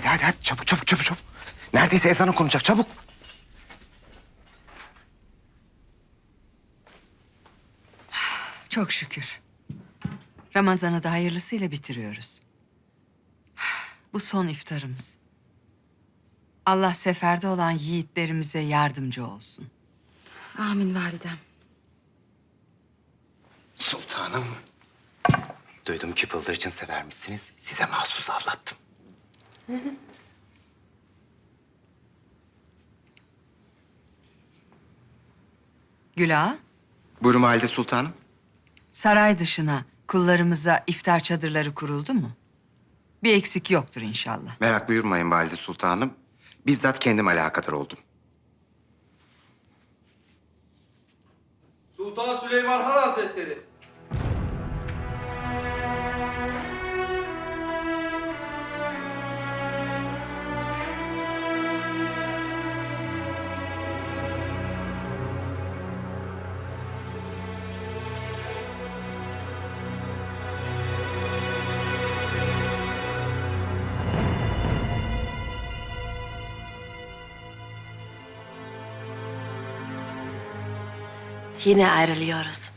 hadi hadi hadi çabuk çabuk çabuk çabuk. Neredeyse ezan okunacak çabuk. Çok şükür. Ramazan'ı da hayırlısıyla bitiriyoruz. Bu son iftarımız. Allah seferde olan yiğitlerimize yardımcı olsun. Amin validem. Sultanım. Duydum ki bıldırcın severmişsiniz. Size mahsus avlattım. Güla, Buyurun valide sultanım. saray dışına kullarımıza iftar çadırları kuruldu mu? Bir eksik yoktur inşallah. Merak buyurmayın valide sultanım. Bizzat kendim alakadar oldum. Sultan Süleyman Han Hazretleri. Yine ayrılıyoruz.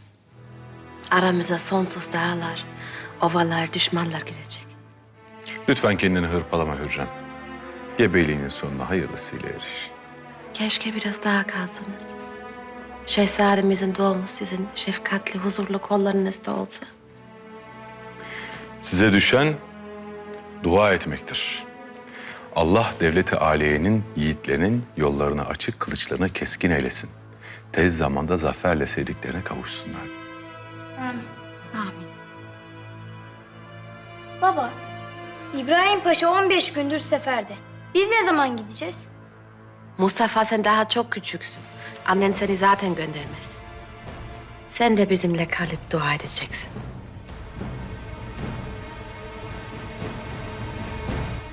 Aramıza sonsuz dağlar, ovalar, düşmanlar girecek. Lütfen kendini hırpalama Hürrem. Gebeliğinin sonuna hayırlısıyla eriş. Keşke biraz daha kalsınız. Şehzademizin doğumu sizin şefkatli, huzurlu kollarınızda olsa. Size düşen dua etmektir. Allah devleti aliyenin, yiğitlerinin yollarını açık, kılıçlarını keskin eylesin. Tez zamanda zaferle sevdiklerine kavuşsunlar. Amin. Baba, İbrahim Paşa 15 gündür seferde. Biz ne zaman gideceğiz? Mustafa sen daha çok küçüksün. Annen seni zaten göndermez. Sen de bizimle kalıp dua edeceksin.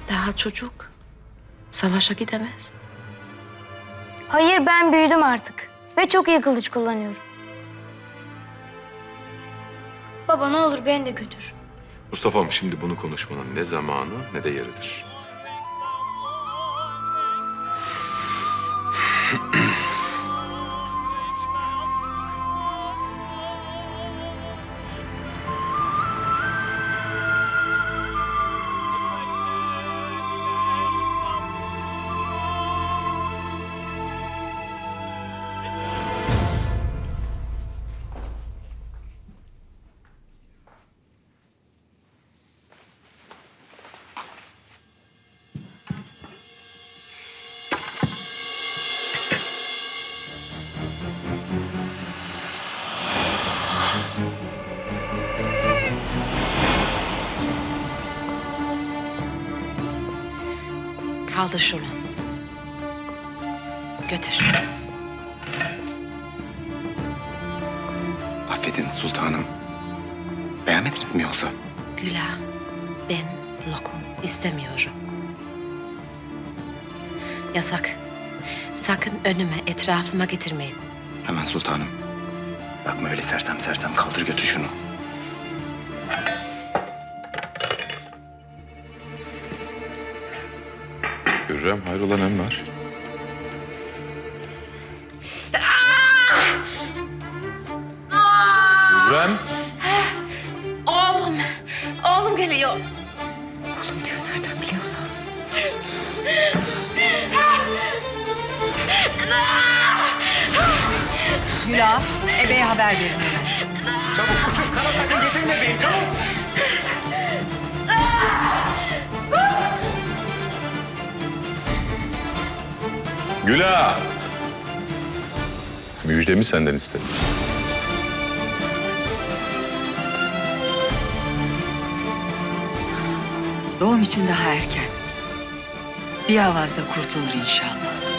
Daha çocuk. Savaşa gidemez. Hayır ben büyüdüm artık. Ve çok iyi kılıç kullanıyorum. Baba ne olur beni de götür. Mustafa'm şimdi bunu konuşmanın ne zamanı ne de yeridir. Kaldır şunu. Götür. Affedin sultanım. Beğenmediniz mi yoksa? Güla, ben lokum istemiyorum. Yasak. Sakın önüme, etrafıma getirmeyin. Hemen sultanım. Bakma öyle sersem sersem kaldır götür şunu. Hürrem hayrola nem var? Hürrem! Oğlum, oğlum geliyor. Oğlum diyor, nereden biliyorsa. Güla, ebeye haber verin hemen. Çabuk uçur kanat takın getirin bebeği çabuk. Güla! Müjdemi senden istedim. Doğum için daha erken. Bir avazda kurtulur inşallah.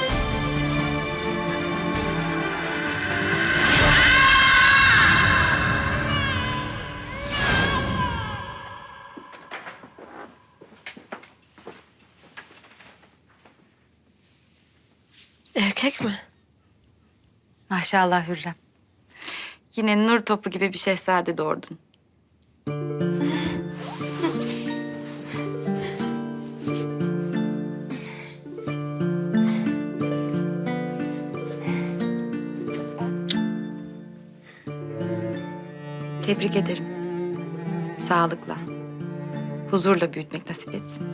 Maşallah Hürrem. Yine nur topu gibi bir şehzade doğurdun. Tebrik ederim. Sağlıkla, huzurla büyütmek nasip etsin.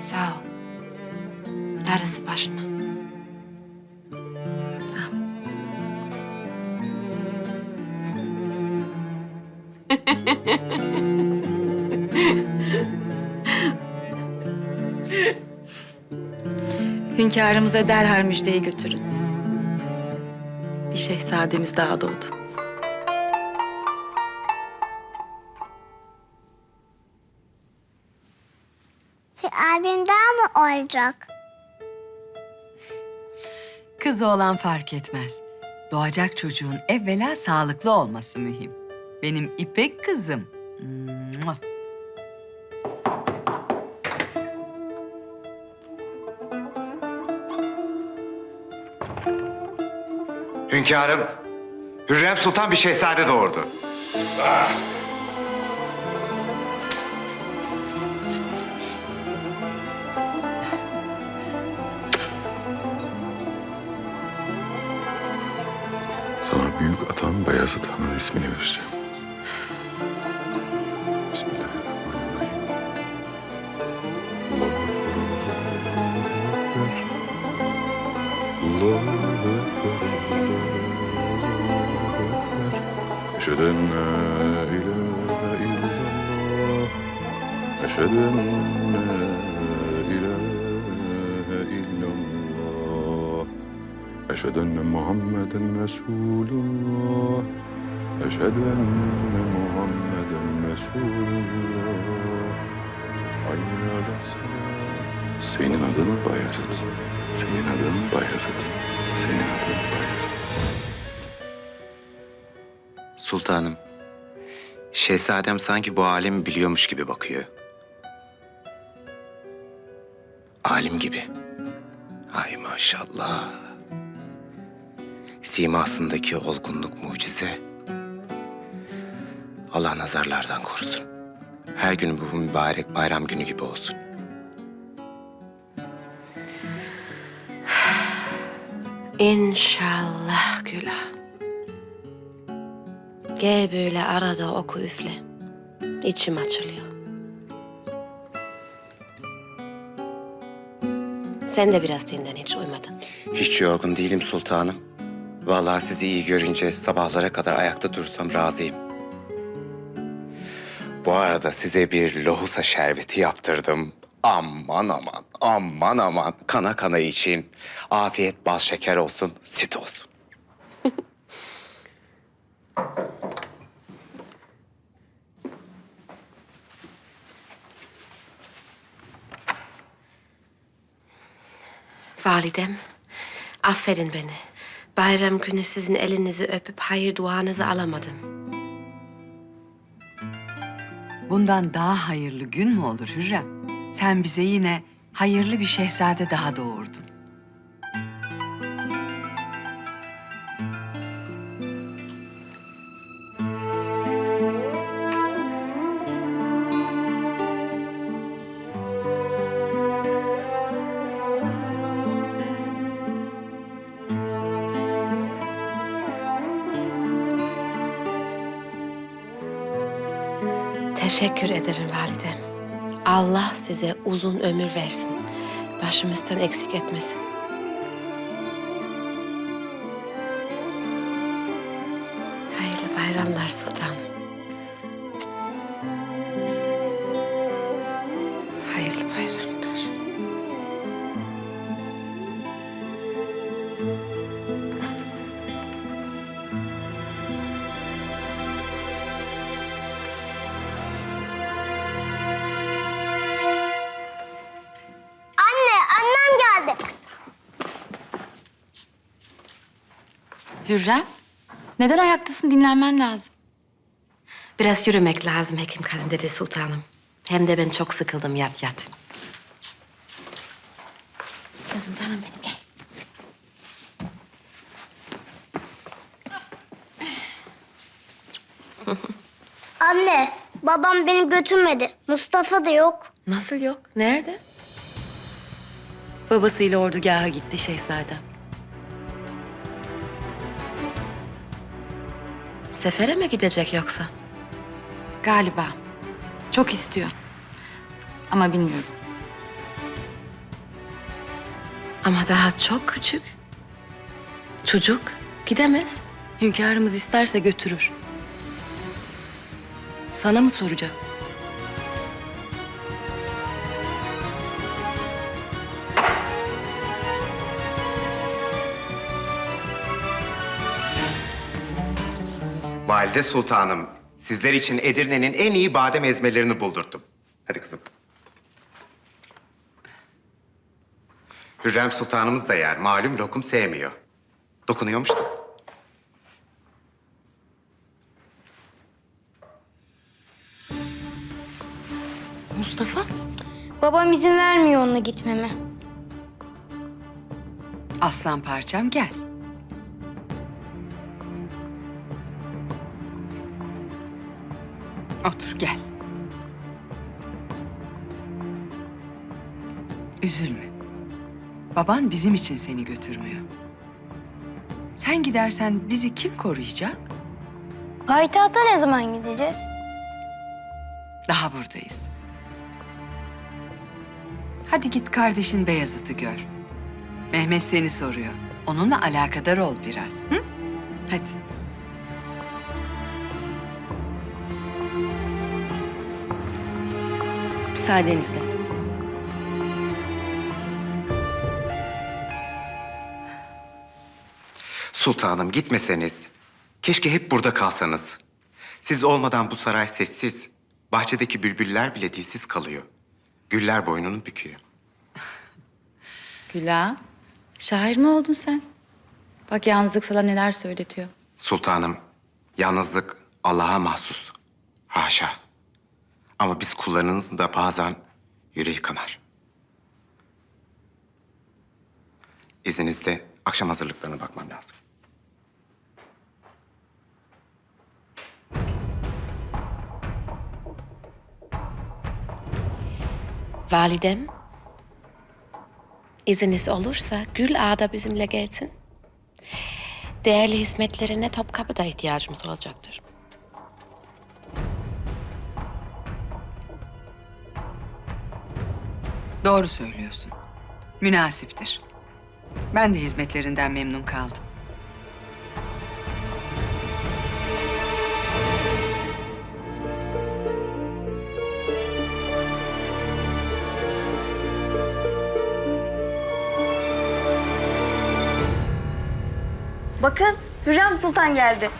Sağ ol. Darısı başına. Hünkârımıza derhal müjdeyi götürün. Bir şehzademiz daha doğdu. Bir abim daha mı olacak? Kız oğlan fark etmez. Doğacak çocuğun evvela sağlıklı olması mühim. Benim İpek kızım. Mua. Hünkârım, Hürrem Sultan bir şehzade doğurdu. Sana büyük atan Beyazıt Han'ın ismini vereceğim. Bismillahirrahmanirrahim. Allahu Ekber. Ekber. Eşhedü en la ilahe illallah. Eşhedü en la ilahe illallah. أشهد أن محمدا رسول الله أشهد أن محمدا رسول الله حي على الصلاة Senin adın Bayezid. Senin adın Bayezid. Senin adın Bayezid. Sultanım, şehzadem sanki bu alemi biliyormuş gibi bakıyor. Alim gibi. Ay maşallah. Simasındaki olgunluk mucize. Allah nazarlardan korusun. Her gün bu mübarek bayram günü gibi olsun. İnşallah Gülah. Gel böyle arada oku üfle. İçim açılıyor. Sen de biraz dinlen hiç uymadın. Hiç yorgun değilim sultanım. Vallahi sizi iyi görünce sabahlara kadar ayakta dursam razıyım. Bu arada size bir lohusa şerbeti yaptırdım. Aman aman, aman aman. Kana kana için. Afiyet bal şeker olsun, süt olsun. Validem, affedin beni. Bayram günü sizin elinizi öpüp hayır duanızı alamadım. Bundan daha hayırlı gün mü olur Hürrem? Sen bize yine hayırlı bir şehzade daha doğurdun. Teşekkür ederim validem. Allah size uzun ömür versin. Başımızdan eksik etmesin. Hayırlı bayramlar sultanım. Hürrem, neden ayaktasın? Dinlenmen lazım. Biraz yürümek lazım hekim kadın dedi sultanım. Hem de ben çok sıkıldım yat yat. Kızım canım benim gel. Anne, babam beni götürmedi. Mustafa da yok. Nasıl yok? Nerede? Babasıyla ordugaha gitti şehzadem. Sefere mi gidecek yoksa? Galiba. Çok istiyor. Ama bilmiyorum. Ama daha çok küçük. Çocuk gidemez. Hünkârımız isterse götürür. Sana mı soracak? Valide Sultanım, sizler için Edirne'nin en iyi badem ezmelerini buldurttum. Hadi kızım. Hürrem Sultanımız da yer. Malum lokum sevmiyor. Dokunuyormuş da. Mustafa? Babam izin vermiyor onunla gitmeme. Aslan parçam gel. Otur gel. Üzülme. Baban bizim için seni götürmüyor. Sen gidersen bizi kim koruyacak? Payitahta ne zaman gideceğiz? Daha buradayız. Hadi git kardeşin Beyazıt'ı gör. Mehmet seni soruyor. Onunla alakadar ol biraz. Hı? Hadi. Müsaadenizle. Sultanım gitmeseniz. Keşke hep burada kalsanız. Siz olmadan bu saray sessiz. Bahçedeki bülbüller bile dilsiz kalıyor. Güller boynunu büküyor. Güla, şair mi oldun sen? Bak yalnızlık sana neler söyletiyor. Sultanım, yalnızlık Allah'a mahsus. Haşa. Ama biz kullarınızın da bazen yüreği kanar. İzninizle akşam hazırlıklarına bakmam lazım. Validem, izniniz olursa Gül Ağa bizimle gelsin. Değerli hizmetlerine Topkapı'da ihtiyacımız olacaktır. Doğru söylüyorsun. Münasiptir. Ben de hizmetlerinden memnun kaldım. Bakın Hürrem Sultan geldi.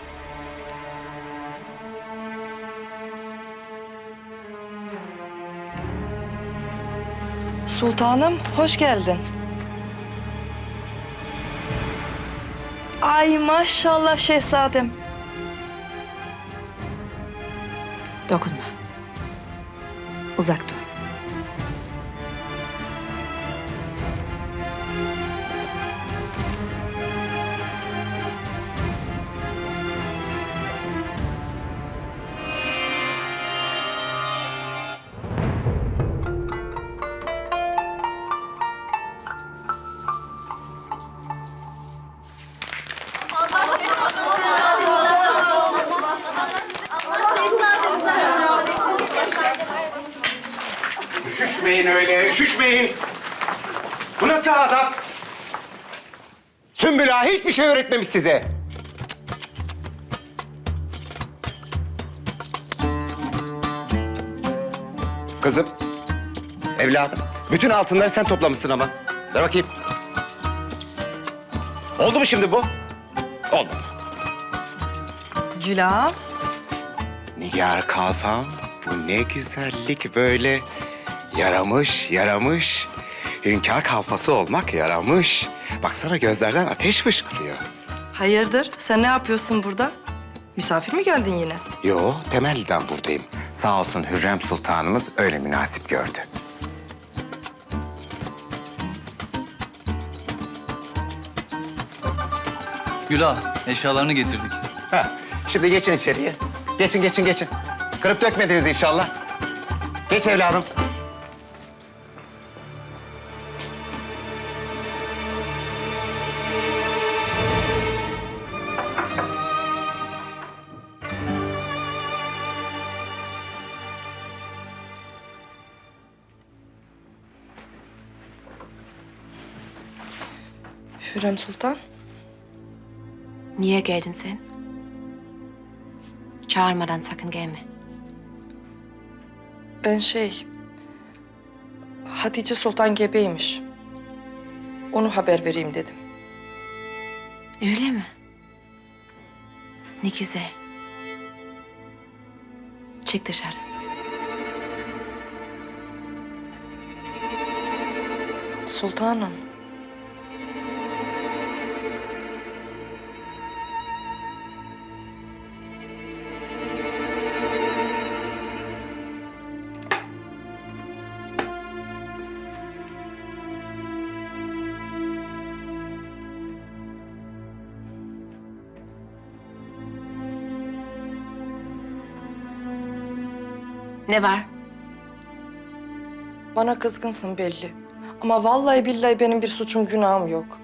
Sultanım, hoş geldin. Ay maşallah şehzadem. Dokunma. Uzak dur. Hiçbir şey öğretmemiş size. Kızım, evladım. Bütün altınları sen toplamışsın ama. Ver bakayım. Oldu mu şimdi bu? Oldu. Gülam. Nigar Kalfam, bu ne güzellik böyle. Yaramış, yaramış. Hünkâr kalfası olmak yaramış. Baksana gözlerden ateş fışkırıyor. Hayırdır? Sen ne yapıyorsun burada? Misafir mi geldin yine? Yo, temelliden buradayım. Sağ olsun Hürrem Sultanımız öyle münasip gördü. Gülah, eşyalarını getirdik. Ha, şimdi geçin içeriye. Geçin, geçin, geçin. Kırıp dökmediniz inşallah. Geç evladım. Hürrem Sultan. Niye geldin sen? Çağırmadan sakın gelme. Ben şey... Hatice Sultan gebeymiş. Onu haber vereyim dedim. Öyle mi? Ne güzel. Çık dışarı. Sultanım. Ne var? Bana kızgınsın belli. Ama vallahi billahi benim bir suçum günahım yok.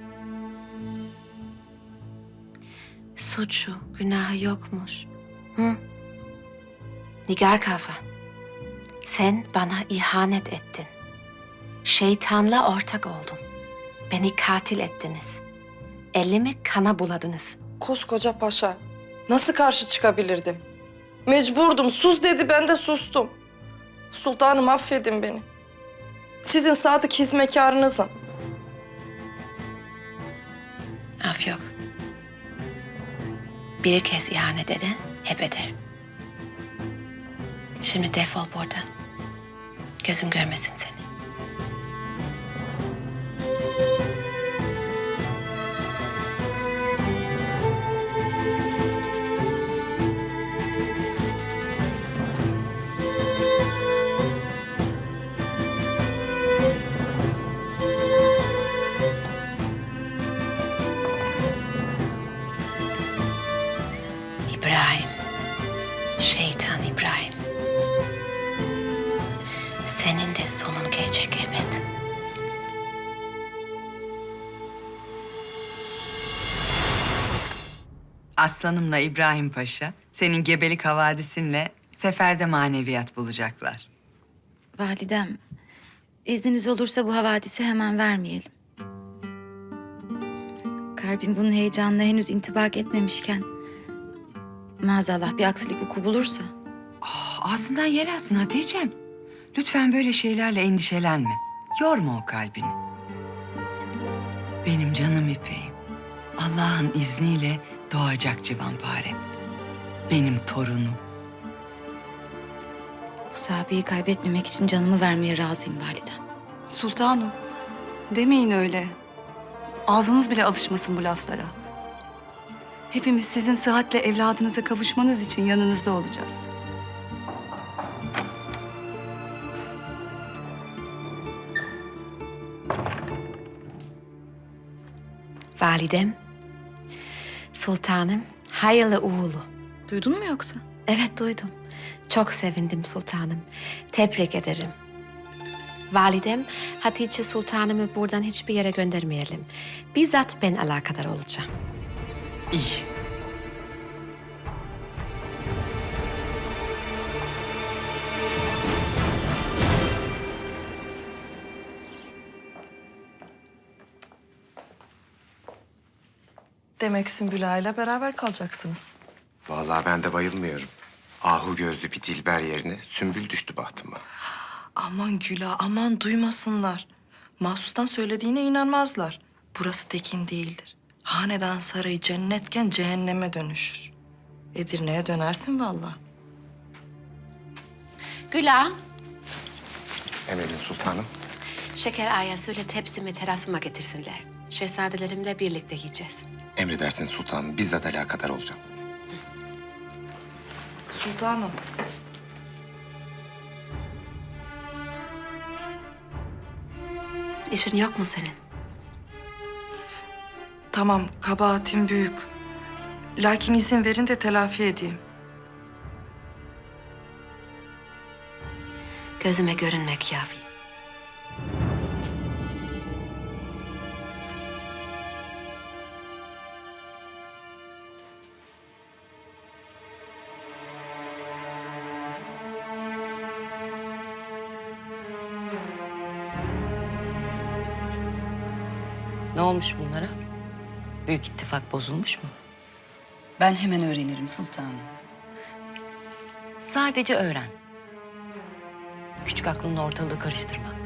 Suçu, günahı yokmuş. Hı? Nigar kafa. Sen bana ihanet ettin. Şeytanla ortak oldun. Beni katil ettiniz. Elimi kana buladınız. Koskoca paşa. Nasıl karşı çıkabilirdim? Mecburdum. Sus dedi ben de sustum. Sultanım affedin beni. Sizin sadık hizmetkarınızım. Af yok. Bir kez ihanet eden hep eder. Şimdi defol buradan. Gözüm görmesin seni. Senin de sonun gelecek elbet. Aslanımla İbrahim Paşa senin gebelik havadisinle seferde maneviyat bulacaklar. Validem, izniniz olursa bu havadisi hemen vermeyelim. Kalbim bunun heyecanına henüz intibak etmemişken... ...maazallah bir aksilik vuku bulursa... Ağzından yer alsın Hatice'm. Lütfen böyle şeylerle endişelenme. Yorma o kalbini. Benim canım ipeğim. Allah'ın izniyle doğacak civanparem. Benim torunum. ...bu sahabeyi kaybetmemek için canımı vermeye razıyım validem. Sultanım, demeyin öyle. Ağzınız bile alışmasın bu laflara. Hepimiz sizin sıhhatle evladınıza kavuşmanız için yanınızda olacağız. Validem, sultanım, hayırlı uğurlu. Duydun mu yoksa? Evet duydum. Çok sevindim sultanım. Tebrik ederim. Validem, Hatice Sultanımı buradan hiçbir yere göndermeyelim. Bizzat ben alakadar olacağım. İyi. Demek Sümbül Ağa'yla beraber kalacaksınız. Vallahi ben de bayılmıyorum. Ahu gözlü bir dilber yerine sümbül düştü bahtıma. Aman Güla, aman duymasınlar. Mahsustan söylediğine inanmazlar. Burası tekin değildir. Hanedan sarayı cennetken cehenneme dönüşür. Edirne'ye dönersin vallahi. Güla, Emredin sultanım. şeker aya söyle tepsimi terasıma getirsinler. Şehzadelerimle birlikte yiyeceğiz. Emredersin sultanım. Bizzat alakadar olacağım. Sultanım. İşin yok mu senin? Tamam, kabahatim büyük. Lakin izin verin de telafi edeyim. Gözüme görünmek kafi. Ne olmuş bunlara? Büyük ittifak bozulmuş mu? Ben hemen öğrenirim sultanım. Sadece öğren. Küçük aklınla ortalığı karıştırma.